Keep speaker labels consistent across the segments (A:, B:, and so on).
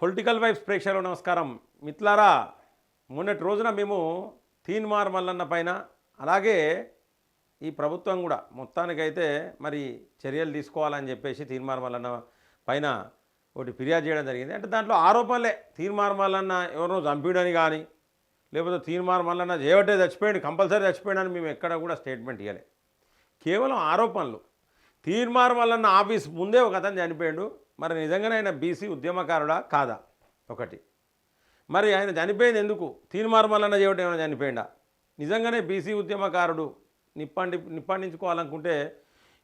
A: Political vibes ప్రేక్షకులు నమస్కారం. మిత్లారా మొన్నటి రోజున మేము తీన్మార్ మల్లన్న పైన అలాగే ఈ ప్రభుత్వం కూడా మొత్తానికైతే మరి చర్యలు తీసుకోవాలని చెప్పేసి తీన్మార్ మల్లన్న పైన ఒకటి ఫిర్యాదు చేయడం జరిగింది. అంటే దాంట్లో ఆరోపణలే. తీన్మార్ మల్లన్న ఎవరినో చంపిడని కానీ లేకపోతే తీన్మార్ మల్లన్న చేయబట్టే చచ్చిపోయాడు కంపల్సరీ చచ్చిపోయాడని మేము ఎక్కడ కూడా స్టేట్మెంట్ ఇవ్వలే కేవలం ఆరోపణలు. తీర్మార్ మల్లన్న ఆఫీస్ ముందే ఒక అతను చనిపోయాడు. మరి నిజంగానే ఆయన బీసీ ఉద్యమకారుడా? కాదా? ఒకటి. మరి ఆయన చనిపోయింది ఎందుకు? తీర్మార్ మల్లన్న చేయడం ఏమైనా చనిపోయిందా నిజంగానే బీసీ ఉద్యమకారుడు నిప్పండి నిప్పండించుకోవాలనుకుంటే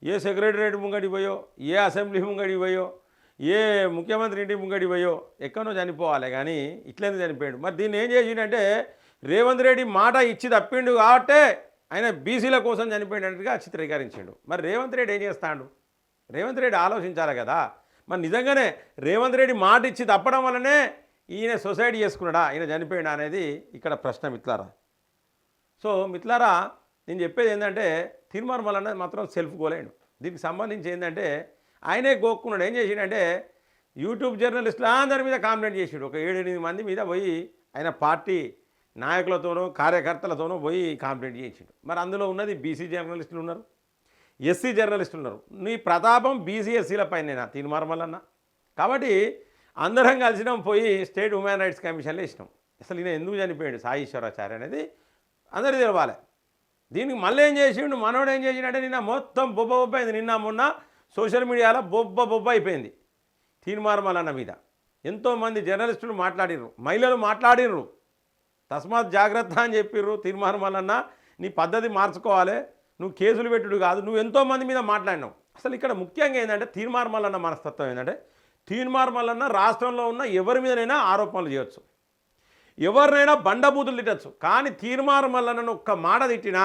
A: ఏ సెక్రటరేట్ ముంగడి పోయో ఏ అసెంబ్లీ ముంగడి పోయో ఏ ముఖ్యమంత్రి ఇంటి ముంగడి పోయో ఎక్కడో చనిపోవాలి కానీ ఇట్లనే చనిపోయాడు. మరి దీన్ని ఏం చేసిండంటే రేవంత్ రెడ్డి మాట ఇచ్చి తప్పిండు కాబట్టే ఆయన బీసీల కోసం చనిపోయినట్టుగా చిత్రీకరించాడు. మరి రేవంత్ రెడ్డి ఏం చేస్తాడు? రేవంత్ రెడ్డి ఆలోచించాలి కదా. మరి నిజంగానే రేవంత్ రెడ్డి మాట ఇచ్చి తప్పడం వల్లనే ఈయన సొసైటీ చేసుకున్నాడా ఈయన చనిపోయాడా అనేది ఇక్కడ ప్రశ్న మిత్లారా. సో మిత్లారా నేను చెప్పేది ఏంటంటే తీర్మానం వలన మాత్రం సెల్ఫ్ గోలేడు. దీనికి సంబంధించి ఏంటంటే ఆయనే గోక్కున్నాడు ఏం చేసిండంటే యూట్యూబ్ జర్నలిస్టులు అందరి మీద కాంప్లైంట్ చేసాడు. ఒక ఏడెనిమిది మంది మీద పోయి ఆయన పార్టీ నాయకులతోనో కార్యకర్తలతోనో పోయి కాంప్లైంట్ చేసిండు. మరి అందులో ఉన్నది బీసీ జర్నలిస్టులు ఉన్నారు ఎస్సీ జర్నలిస్టులు ఉన్నారు. నీ ప్రతాపం బీసీ ఎస్సీల పైన తీర్మార్మలన్న కాబట్టి అందరం కలిసినాం పోయి స్టేట్ హ్యూమన్ రైట్స్ కమిషన్లో ఇచ్చినాం. అసలు ఈయన ఎందుకు చనిపోయాడు సాయీశ్వరాచార్య అనేది అందరూ తెలవాలి. దీనికి మళ్ళీ ఏం చేసిండు? మనోడు ఏం చేసిండంటే నిన్న మొత్తం బొబ్బ బొబ్బ అయింది. నిన్న మొన్న సోషల్ మీడియాలో బొబ్బ బొబ్బ అయిపోయింది తీర్మార్మలన్న మీద. ఎంతోమంది జర్నలిస్టులు మాట్లాడినరు మహిళలు మాట్లాడిర్రు. తస్మాత్ జాగ్రత్త అని చెప్పిర్రు. తీర్మార్మలన్న నీ పద్ధతి మార్చుకోవాలి. నువ్వు కేసులు పెట్టుడు కాదు నువ్వు ఎంతోమంది మీద మాట్లాడినావు. అసలు ఇక్కడ ముఖ్యంగా ఏంటంటే తీర్మార్మలన్న మనస్తత్వం ఏంటంటే తీర్మార్మలన్న రాష్ట్రంలో ఉన్న ఎవరి మీదనైనా ఆరోపణలు చేయొచ్చు. ఎవరినైనా బండబూతులు తిట్టచ్చు. కానీ తీర్మార్మల్లన్నను ఒక్క మాట తిట్టినా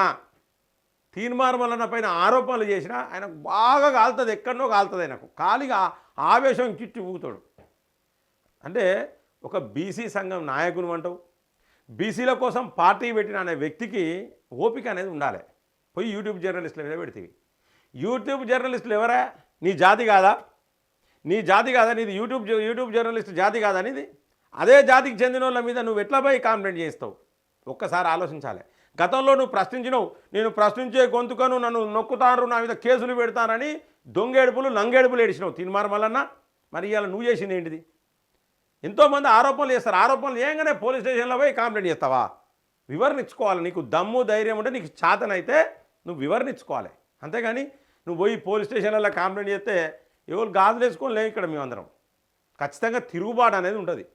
A: తీర్మార్మలన్న పైన ఆరోపణలు చేసినా ఆయన బాగా కాలుతుంది ఎక్కడనో కాలుతుంది ఆయనకు. కాలిగా ఆవేశం కిట్టి ఊగుతాడు. అంటే ఒక బీసీ సంఘం నాయకుని అంటావు బీసీల కోసం పార్టీ పెట్టిన అనే వ్యక్తికి ఓపిక అనేది ఉండాలి. పోయి యూట్యూబ్ జర్నలిస్టుల మీద పెడితివి. యూట్యూబ్ జర్నలిస్టులు ఎవరా? నీ జాతి కాదా? నీ జాతి కాదా నీది? యూట్యూబ్ యూట్యూబ్ జర్నలిస్ట్ జాతి కాదా నీది? అదే జాతికి చెందిన వాళ్ళ మీద నువ్వు ఎట్లా పోయి కాంప్లైంట్ చేస్తావు? ఒక్కసారి ఆలోచించాలి. గతంలో నువ్వు ప్రశ్నించినవు. నేను ప్రశ్నించే గొంతుకను నన్ను నొక్కుతారు నా మీద కేసులు పెడతానని దొంగేడుపులు లంగేడుపులు ఏడిచినావు. తిన్మార్ మల్లన్న. మరి ఇవాళ నువ్వు చేసింది ఏంటిది? ఎంతోమంది ఆరోపణలు చేస్తారు. ఆరోపణలు చేయగానే పోలీస్ స్టేషన్లో పోయి కంప్లైంట్ చేస్తావా? వివరణ ఇచ్చుకోవాలి. నీకు దమ్ము ధైర్యం ఉంటే నీకు చేతనైతే నువ్వు వివరణించుకోవాలి అంతేగాని నువ్వు పోయి పోలీస్ స్టేషన్లలో కంప్లైంట్ చేస్తే ఎవరు గాజులు వేసుకొని లేవు ఇక్కడ మేమందరం. ఖచ్చితంగా తిరుగుబాటు అనేది ఉంటుంది.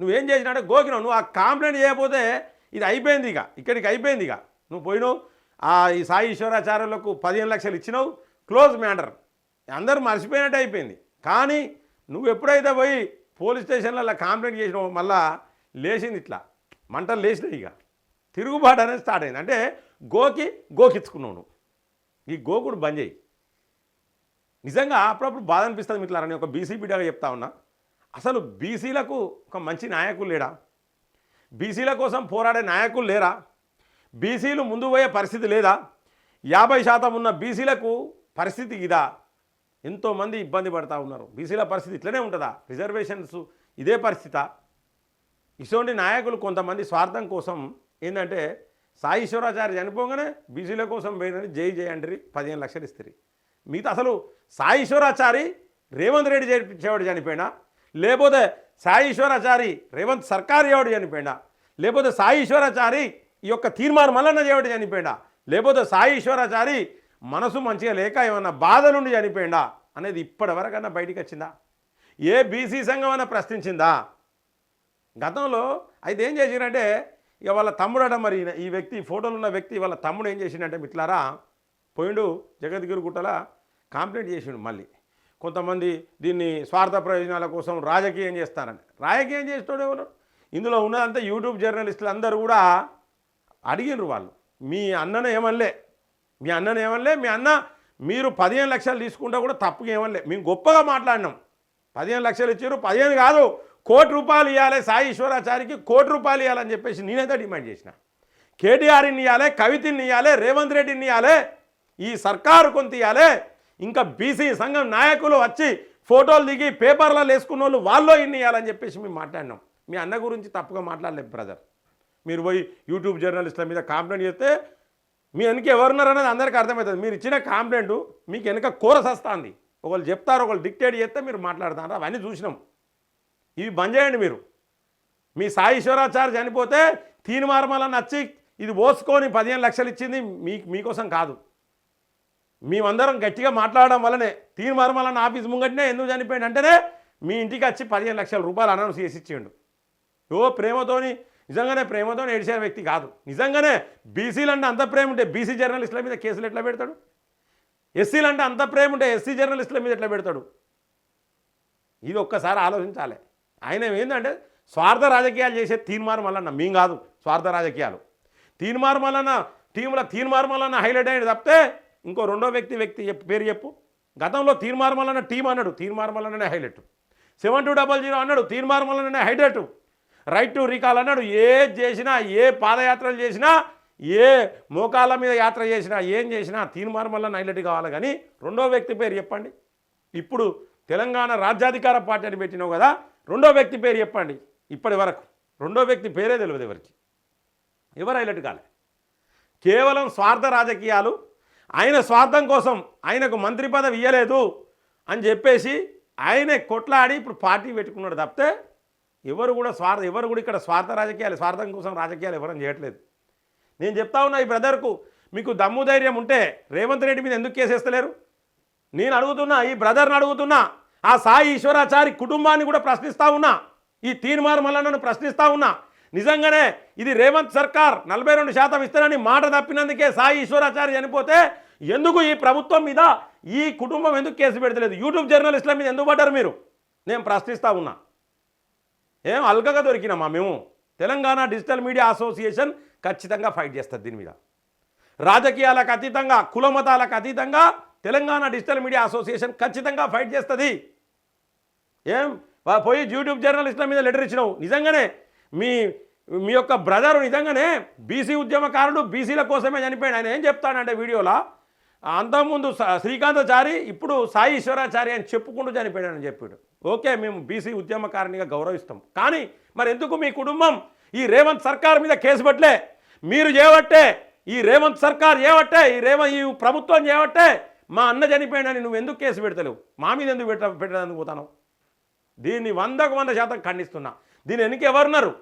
A: నువ్వేం చేసినాడే గోకినావు. నువ్వు ఆ కంప్లైంట్ చేయకపోతే ఇది అయిపోయింది ఇక. ఇక్కడికి అయిపోయింది ఇక. నువ్వు పోయినావు. ఆ ఈ సాయి ఈశ్వరాచార్యులకు పదిహేను లక్షలు ఇచ్చినావు. Close matter. అందరూ మర్చిపోయినట్టు అయిపోయింది. కానీ నువ్వు ఎప్పుడైతే పోయి పోలీస్ స్టేషన్లలో కంప్లైంట్ చేసినావు మళ్ళా లేచింది ఇట్లా. మంటలు లేచినాయి ఇక. తిరుగుబాటు అనేది స్టార్ట్ అయింది. అంటే గోకి గోకిచ్చుకున్నావు నువ్వు ఈ గోకుడు బంద్ చేయి. నిజంగా అప్పుడప్పుడు బాధ అనిపిస్తుంది మిట్లారని ఒక బీసీ బిడ్డగా చెప్తా ఉన్నా. అసలు బీసీలకు ఒక మంచి నాయకులు లేడా? బీసీల కోసం పోరాడే నాయకులు లేరా? బీసీలు ముందు పోయే పరిస్థితి లేదా? యాభై శాతం ఉన్న బీసీలకు పరిస్థితి ఇదా? ఎంతోమంది ఇబ్బంది పడతా ఉన్నారు. బీసీల పరిస్థితి ఇట్లనే ఉంటుందా? రిజర్వేషన్స్ ఇదే పరిస్థితా? ఇటువంటి నాయకులు కొంతమంది స్వార్థం కోసం ఏంటంటే సాయిశ్వరాచార్య చనిపోగానే బీసీల కోసం పోయినని జై జై అంటారు పదిహేను లక్షలు ఇస్తారు. మిగతా అసలు సాయిశ్వరాచారి రేవంత్ రెడ్డి చేపించేవాడు చనిపోయినా లేకపోతే సాయిశ్వరాచారి రేవంత్ సర్కార్ ఎవడు చనిపోయినా లేకపోతే సాయిశ్వరాచారి ఈ యొక్క తీర్మానం మల్లన్న చేయడు చనిపోయినా లేకపోతే సాయిశ్వరాచారి మనసు మంచిగా లేక ఏమన్నా బాధ నుండి చనిపోయిందా అనేది ఇప్పటివరకన్నా బయటికి వచ్చిందా? ఏ బీసీ సంఘం అన్న ప్రశ్నించిందా? గతంలో అయితే ఏం చేసిండంటే ఇక వాళ్ళ తమ్ముడట మరి ఈ వ్యక్తి ఫోటోలు ఉన్న వ్యక్తి వాళ్ళ తమ్ముడు ఏం చేసిండంటే మిట్లారా పోయిండు జగద్గిరి గుట్టల కంప్లైంట్ చేసిండు మళ్ళీ. కొంతమంది దీన్ని స్వార్థ ప్రయోజనాల కోసం రాజకీయం చేస్తారని. రాజకీయం చేసేటోడు ఎవరు? ఇందులో ఉన్నదంతా యూట్యూబ్ జర్నలిస్టులు అందరూ కూడా అడిగినరు వాళ్ళు. మీ అన్నను ఏమనలే? మీ అన్నను ఏమనలే? మీ అన్న మీరు పదిహేను లక్షలు తీసుకుంటే కూడా తప్పుగా ఏమనలే. మేము గొప్పగా మాట్లాడినాం. పదిహేను లక్షలు ఇచ్చారు పదిహేను కాదు కోటి రూపాయలు ఇవ్వాలి సాయి ఈశ్వరాచారికి కోటి రూపాయలు ఇవ్వాలని చెప్పేసి నేనైతే డిమాండ్ చేసిన. కేటీఆర్ని ఇవ్వాలి కవితని ఇవ్వాలి రేవంత్ రెడ్డిని ఇవ్వాలి ఈ సర్కారు కొంత ఇవ్వాలి ఇంకా బీసీ సంఘం నాయకులు వచ్చి ఫోటోలు దిగి పేపర్లలో వేసుకున్న వాళ్ళు వాళ్ళు ఇన్ని ఇవ్వాలని చెప్పేసి మేము మాట్లాడినాం. మీ అన్న గురించి తప్పుగా మాట్లాడలేదు బ్రదర్. మీరు పోయి యూట్యూబ్ జర్నలిస్టుల మీద కాంప్లైంట్ చేస్తే మీ వెనక ఎవరున్నారు అనేది అందరికీ అర్థమవుతుంది. మీరు ఇచ్చిన కాంప్లైంట్ మీకు వెనక కోరసస్తుంది. ఒకళ్ళు చెప్తారు ఒకళ్ళు డిక్టేట్ చేస్తే మీరు మాట్లాడతారు. అవన్నీ చూసినాం. ఇవి బంద్ చేయండి మీరు. మీ సాయి ఈశ్వరాచార్య చనిపోతే తీనుమారమల నచ్చి ఇది పోసుకొని పదిహేను లక్షలు ఇచ్చింది మీ మీకోసం కాదు. మేమందరం గట్టిగా మాట్లాడడం వల్లనే తీనుమారమల ఆఫీస్ ముంగట్నే ఎందుకు చనిపోయాడు అంటేనే మీ ఇంటికి వచ్చి పదిహేను లక్షల రూపాయలు అనౌన్స్ చేసి ఇచ్చిండు. ఓ ప్రేమతోని నిజంగానే ప్రేమతో ఏడిచిన వ్యక్తి కాదు. నిజంగానే బీసీలు అంటే అంత ప్రేమ ఉంటే బీసీ జర్నలిస్టుల మీద కేసులు ఎట్లా పెడతాడు? ఎస్సీలు అంటే అంత ప్రేమ ఉంటే ఎస్సీ జర్నలిస్టుల మీద ఎట్లా పెడతాడు? ఇది ఒక్కసారి ఆలోచించాలి. ఆయన ఏంటంటే స్వార్థ రాజకీయాలు చేసే తీన్మారు మల్లన్న మేం కాదు స్వార్థ రాజకీయాలు. తీన్మారు మల్లన్న టీంలో తీన్మారు మల్లన్న హైలైట్ అయిన తప్పితే ఇంకో రెండో వ్యక్తి వ్యక్తి పేరు చెప్పు. గతంలో తీన్మారు మల్లన్న టీం అన్నాడు Teenmaar మల్లన్ననే highlight. Seven two double zero అన్నాడు తీన్మారు మల్లన్ననే హైలైట్. రైట్ టు రీకాల్ అన్నాడు ఏది చేసినా ఏ పాదయాత్రలు చేసినా ఏ మోకాళ్ళ మీద యాత్ర చేసినా ఏం చేసినా తీర్మానం వల్ల హైలైట్ కావాలి కానీ రెండో వ్యక్తి పేరు చెప్పండి. ఇప్పుడు తెలంగాణ రాజ్యాధికార పార్టీ అని పెట్టినావు కదా రెండో వ్యక్తి పేరు చెప్పండి. ఇప్పటి వరకు. రెండో వ్యక్తి పేరే తెలియదు ఎవరికి. ఎవరు హైలైట్ కాలే. కేవలం స్వార్థ రాజకీయాలు ఆయన స్వార్థం కోసం ఆయనకు మంత్రి పదవి ఇవ్వలేదు అని చెప్పేసి ఆయనే కొట్లాడి ఇప్పుడు పార్టీ పెట్టుకున్నాడు తప్పితే ఎవరు కూడా స్వార్థ ఎవరు కూడా ఇక్కడ స్వార్థ రాజకీయాలు స్వార్థం కోసం రాజకీయాలు ఎవరని చేయట్లేదు. నేను చెప్తా ఉన్నా ఈ బ్రదర్కు మీకు దమ్ము ధైర్యం ఉంటే రేవంత్ రెడ్డి మీద ఎందుకు కేసేస్తలేరు నేను అడుగుతున్నా ఈ బ్రదర్ని అడుగుతున్నా. ఆ సాయి ఈశ్వరాచారి కుటుంబాన్ని కూడా ప్రశ్నిస్తా ఉన్నా. ఈ తీర్మార్ మల్లన్నను ప్రశ్నిస్తా ఉన్నా. నిజంగానే ఇది రేవంత్ సర్కార్ నలభై రెండు శాతం ఇస్తానని మాట తప్పినందుకే సాయి ఈశ్వరాచారి చనిపోతే ఎందుకు ఈ ప్రభుత్వం మీద ఈ కుటుంబం ఎందుకు కేసు పెడతలేదు? యూట్యూబ్ జర్నలిస్టుల మీద ఎందుకు పడ్డారు మీరు? నేను ప్రశ్నిస్తా ఉన్నా. ఏం అల్గగా దొరికినామా మేము? తెలంగాణ డిజిటల్ మీడియా అసోసియేషన్ ఖచ్చితంగా ఫైట్ చేస్తుంది దీని మీద. రాజకీయాలకు అతీతంగా కులమతాలకు అతీతంగా తెలంగాణ డిజిటల్ మీడియా అసోసియేషన్ ఖచ్చితంగా ఫైట్ చేస్తుంది. ఏం? పోయి యూట్యూబ్ జర్నలిస్టుల మీద లెటర్ ఇచ్చినావు. నిజంగానే మీ మీ యొక్క బ్రదరు నిజంగానే బీసీ ఉద్యమకారుడు బీసీల కోసమే చనిపోయాడు. ఆయన ఏం చెప్తాడంటే వీడియోలో అంతకుముందు శ్రీకాంతచారి శ్రీకాంతాచారి ఇప్పుడు సాయి ఈశ్వరాచారి అని చెప్పుకుంటూ చనిపోయాడని చెప్పాడు. ఓకే మేము బీసీ ఉద్యమకారినిగా గౌరవిస్తాం. కానీ మరి ఎందుకు మీ కుటుంబం ఈ రేవంత్ సర్కార్ మీద కేసు పెట్టలే? మీరు చేయబట్టే ఈ రేవంత్ సర్కార్ చేయబట్టే ఈ రేవంత్ ఈ ప్రభుత్వం చేయబట్టే మా అన్న చనిపోయాడని నువ్వు ఎందుకు కేసు పెడతలేవు? మా మీద ఎందుకు పెట్ట పెట్టడానికి పోతాను దీన్ని వందకు వంద శాతం ఖండిస్తున్నా. దీని వెనుక ఎవరున్నారు?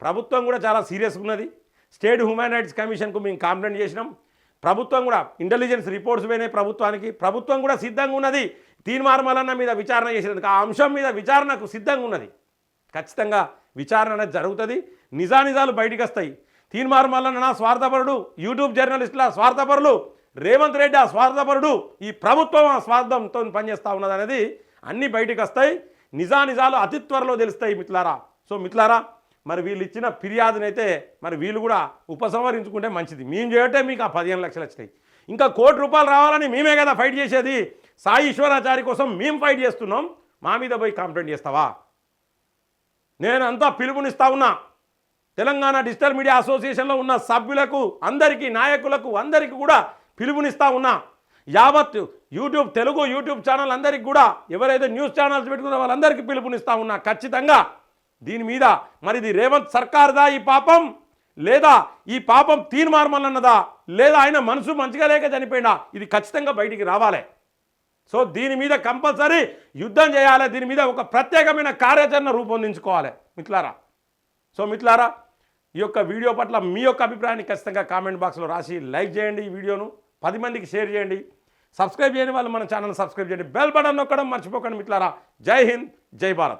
A: ప్రభుత్వం కూడా చాలా సీరియస్గా ఉన్నది. స్టేట్ హ్యూమన్ రైట్స్ కమిషన్కు మేము కంప్లైంట్ చేసినాం. ప్రభుత్వం కూడా ఇంటెలిజెన్స్ రిపోర్ట్స్ పోయినాయి ప్రభుత్వానికి. ప్రభుత్వం కూడా సిద్ధంగా ఉన్నది. తీర్మార్మలన్న మీద విచారణ చేసినందుకు. ఆ అంశం మీద విచారణకు సిద్ధంగా ఉన్నది. ఖచ్చితంగా విచారణ అనేది జరుగుతుంది. నిజానిజాలు బయటికి వస్తాయి. తీర్మార్మలన్న స్వార్థపరుడు యూట్యూబ్ జర్నలిస్టుల స్వార్థపరులు రేవంత్ రెడ్డి ఆ స్వార్థపరుడు ఈ ప్రభుత్వం ఆ స్వార్థంతో పనిచేస్తూ ఉన్నది అనేది అన్నీ బయటికి వస్తాయి. నిజానిజాలు అతి త్వరలో తెలుస్తాయి మిత్రులారా. సో మిత్రులారా మరి వీళ్ళు ఇచ్చిన ఫిర్యాదునైతే మరి వీళ్ళు కూడా ఉపసంహరించుకుంటే మంచిది. మేము చేయటే మీకు ఆ పదిహేను లక్షలు వచ్చినాయి. ఇంకా కోటి రూపాయలు రావాలని మేమే కదా ఫైట్ చేసేది. సాయి ఈశ్వరాచారి కోసం మేము ఫైట్ చేస్తున్నాం. మా మీద పోయి కంప్లైంట్ చేస్తావా? నేను అంతా పిలుపునిస్తా ఉన్నా. తెలంగాణ డిజిటల్ మీడియా అసోసియేషన్లో ఉన్న సభ్యులకు అందరికీ నాయకులకు అందరికీ కూడా పిలుపునిస్తా ఉన్నా. యావత్ యూట్యూబ్ తెలుగు యూట్యూబ్ ఛానల్ అందరికీ కూడా ఎవరైతే న్యూస్ ఛానల్స్ పెట్టుకున్న వాళ్ళందరికీ పిలుపునిస్తా ఉన్నా ఖచ్చితంగా. దీని మీద మరి ఇది రేవంత్ సర్కార్దా ఈ పాపం? లేదా ఈ పాపం తీర్మార్మలన్నదా లేదా ఆయన మనసు మంచిగా లేక చనిపోయినా? ఇది ఖచ్చితంగా బయటికి రావాలి. సో దీని మీద కంపల్సరీ యుద్ధం చేయాలి. దీని మీద ఒక ప్రత్యేకమైన కార్యాచరణ రూపొందించుకోవాలి. మిత్రులారా సో మిత్రులారా ఈ యొక్క వీడియో పట్ల మీ యొక్క అభిప్రాయాన్ని ఖచ్చితంగా కామెంట్ బాక్స్లో రాసి లైక్ చేయండి ఈ వీడియోను. పది మందికి షేర్ చేయండి. సబ్స్క్రైబ్ చేయని వాళ్ళు మన ఛానల్ సబ్స్క్రైబ్ చేయండి. బెల్ బటన్ నొక్కడం మర్చిపోకండి మిట్లారా జై హింద్ జై భారత్.